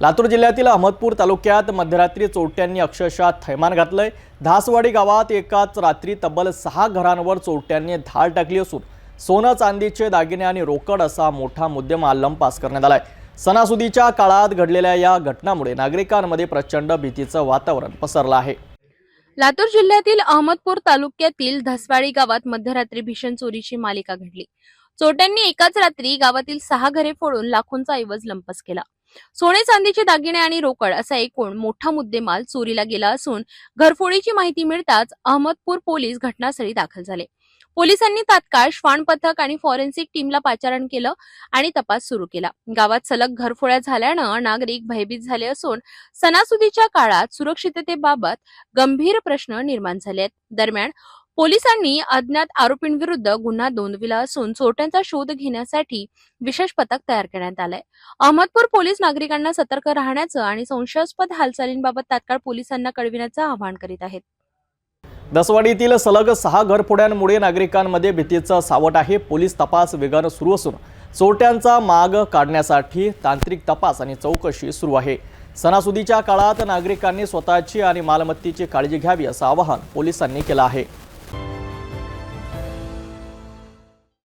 लातूर जिल्ह्यातील अहमदपूर तालुक्यात मध्यरात्री चोरट्यांनी अक्षरशः थैमान घातलंय. धासवाडी गावात एकाच रात्री तब्बल सहा घरांवर चोरट्यांनी धाड टाकली असून सोनं चांदीचे दागिने आणि रोकड असा मोठा मुद्देमाल लंपास करण्यात आलाय. सणासुदीच्या काळात घडलेल्या या घटनामुळे नागरिकांमध्ये प्रचंड भीतीचं वातावरण पसरलं आहे. लातूर जिल्ह्यातील अहमदपूर तालुक्यातील धसवाडी गावात मध्यरात्री भीषण चोरीची मालिका घडली. चोरट्यांनी एकाच रात्री गावातील सहा घरे फोडून लाखोंचा ऐवज लंपस केला. सोने चांदीचे दागिने आणि रोकड असा एकूण मोठा मुद्देमाल चोरीला गेला असून घरफोडीची माहिती मिळताच अहमदपूर पोलीस घटनास्थळी दाखल झाले. पोलिसांनी तात्काळ श्वान पथक आणि फॉरेन्सिक टीमला पाचारण केलं आणि तपास सुरू केला. गावात सलग घरफोड्या झाल्यानं नागरिक भयभीत झाले असून सणासुदीच्या काळात सुरक्षिततेबाबत गंभीर प्रश्न निर्माण झाले आहेत दरम्यान पोलिसांनी अज्ञात आरोपींविरुद्ध गुन्हा नोंदविला असून चोरट्यांचा शोध घेण्यासाठी विशेष पथक तयार करण्यात आलंय. अहमदपूर पोलीस नागरिकांना सतर्क राहण्याचं आणि संशयास्पद हालचालींबाबत तात्काळ पोलिसांना कळविण्याचं आवाहन करीत आहेत. दसवाडीतील सलग सहा घरफोड्यांमुळे नागरिकांमध्ये भीतीचं सावट आहे. पोलीस तपास वेगानं सुरू असून चोरट्यांचा माग काढण्यासाठी तांत्रिक तपास आणि चौकशी सुरू आहे. सणासुदीच्या काळात नागरिकांनी स्वतःची आणि मालमत्तेची काळजी घ्यावी असं आवाहन पोलिसांनी केलं आहे.